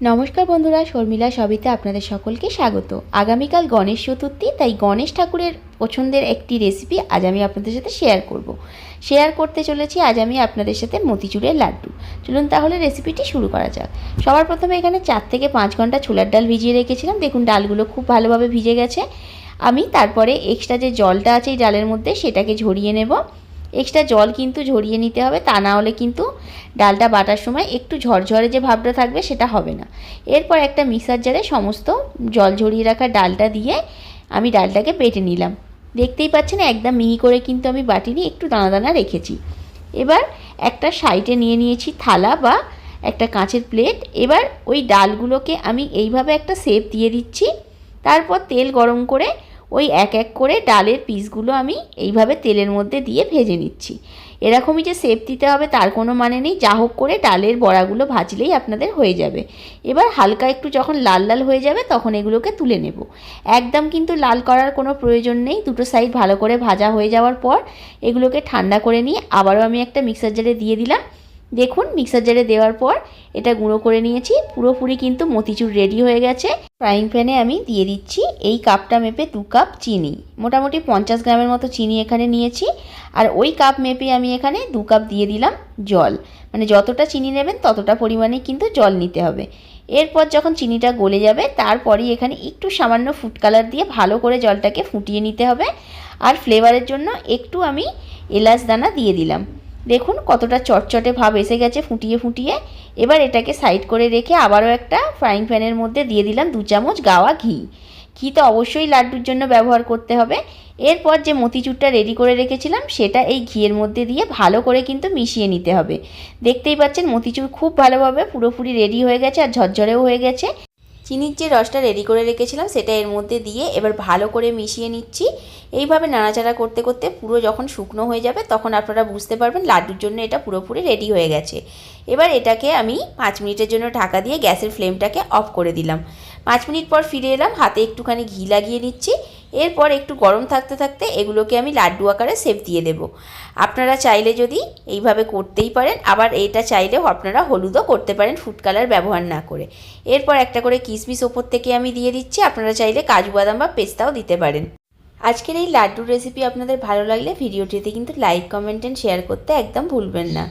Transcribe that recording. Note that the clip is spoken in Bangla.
নমস্কার বন্ধুরা, শর্মিলা সবিতা আপনাদের সকলকে স্বাগত। আগামীকাল গণেশ চতুর্থী, তাই গণেশ ঠাকুরের পছন্দের একটি রেসিপি আজ আমি আপনাদের সাথে শেয়ার করব। শেয়ার করতে চলেছি আজ আমি আপনাদের সাথে মতিচুরের লাড্ডু। চলুন তাহলে রেসিপিটি শুরু করা যাক। সবার প্রথমে এখানে চার থেকে পাঁচ ঘণ্টা ছোলার ডাল ভিজিয়ে রেখেছিলাম। দেখুন, ডালগুলো খুব ভালোভাবে ভিজে গেছে। আমি তারপরে এক্সট্রা যে জলটা আছে এই ডালের মধ্যে সেটাকে ঝরিয়ে নেব। এক্সট্রা জল কিন্তু ঝরিয়ে নিতে হবে, তা না হলে কিন্তু ডালটা বাটার সময় একটু ঝরঝরে যে ভাবটা থাকবে সেটা হবে না। এরপর একটা মিক্সার জারে সমস্ত জল ঝরিয়ে রাখা ডালটা দিয়ে আমি ডালটাকে বেটে নিলাম। দেখতেই পাচ্ছেন একদম মিহি করে কিন্তু আমি বাটিনি একটু দানা দানা রেখেছি। এবার একটা সাইডে নিয়ে নিয়েছি থালা বা একটা কাঁচের প্লেট। এবার ওই ডালগুলোকে আমি এইভাবে একটা শেপ দিয়ে দিচ্ছি। তারপর তেল গরম করে ওই এক এক করে ডালের পিসগুলো আমি এইভাবে তেলের মধ্যে দিয়ে ভেজে নিচ্ছি। এরকমই যে সেপ দিতে হবে তার কোনো মানে নেই। যা হোক করে ডালের বড়াগুলো ভাজলেই আপনাদের হয়ে যাবে। এবার হালকা একটু যখন লাল লাল হয়ে যাবে তখন এগুলোকে তুলে নেব। একদম কিন্তু লাল করার কোনো প্রয়োজন নেই। দুটো সাইড ভালো করে ভাজা হয়ে যাওয়ার পর এগুলোকে ঠান্ডা করে নিয়ে আবারও আমি একটা মিক্সার জারে দিয়ে দিলাম। দেখুন মিক্সার জারে দেওয়ার পর এটা গুঁড়ো করে নিয়েছি। পুরোপুরি কিন্তু মতিচুর রেডি হয়ে গেছে। ফ্রাইং প্যানে আমি দিয়ে দিচ্ছি এই কাপটা মেপে দু কাপ চিনি। মোটামুটি পঞ্চাশ গ্রামের মতো চিনি এখানে নিয়েছি। আর ওই কাপ মেপে আমি এখানে দু কাপ দিয়ে দিলাম জল। মানে যতটা চিনি নেবেন ততটা পরিমাণে কিন্তু জল নিতে হবে। এরপর যখন চিনিটা গলে যাবে, তারপরই এখানে একটু সামান্য ফুড কালার দিয়ে ভালো করে জলটাকে ফুটিয়ে নিতে হবে। আর ফ্লেভারের জন্য একটু আমি এলাচ দানা দিয়ে দিলাম। দেখুন কতটা চটচটে ভাব এসে গেছে ফুটিয়ে ফুটিয়ে। এবার এটাকে সাইড করে রেখে আবারও একটা ফ্রাইং প্যানের মধ্যে দিয়ে দিলাম দু চামচ গাওয়া ঘি। ঘি তো অবশ্যই লাড্ডুর জন্য ব্যবহার করতে হবে। এরপর যে মতিচুরটা রেডি করে রেখেছিলাম, সেটা এই ঘিয়ের মধ্যে দিয়ে ভালো করে কিন্তু মিশিয়ে নিতে হবে। দেখতেই পাচ্ছেন মতিচুর খুব ভালোভাবে পুরোপুরি রেডি হয়ে গেছে আর ঝরঝরেও হয়ে গেছে। চিনির যে রসটা রেডি করে রেখেছিলাম, সেটা এর মধ্যে দিয়ে এবার ভালো করে মিশিয়ে নিচ্ছি। এইভাবে নাড়াচাড়া করতে করতে পুরো যখন শুকনো হয়ে যাবে, তখন আপনারা বুঝতে পারবেন লাড্ডুর জন্য এটা পুরোপুরি রেডি হয়ে গেছে। এবার এটাকে আমি পাঁচ মিনিটের জন্য ঢাকা দিয়ে গ্যাসের ফ্লেমটাকে অফ করে দিলাম। পাঁচ মিনিট পর ফিরে এলাম, হাতে একটুখানি ঘি লাগিয়ে নিচ্ছি। এরপর একটু গরম থাকতে থাকতে এগুলোকে আমি লাড্ডু আকারে সেপ দিয়ে দেবো। আপনারা চাইলে যদি এইভাবে করতেই পারেন, আবার এটা চাইলেও আপনারা হলুদও করতে পারেন ফুড কালার ব্যবহার না করে। এরপর একটা করে কিশমিশ ওপর থেকে আমি দিয়ে দিচ্ছি, আপনারা চাইলে কাজু বাদাম বা পেস্তাও দিতে পারেন। আজকের এই লাড্ডুর রেসিপি আপনাদের ভালো লাগলে ভিডিওটিতে কিন্তু লাইক কমেন্ট অ্যান্ড শেয়ার করতে একদম ভুলবেন না।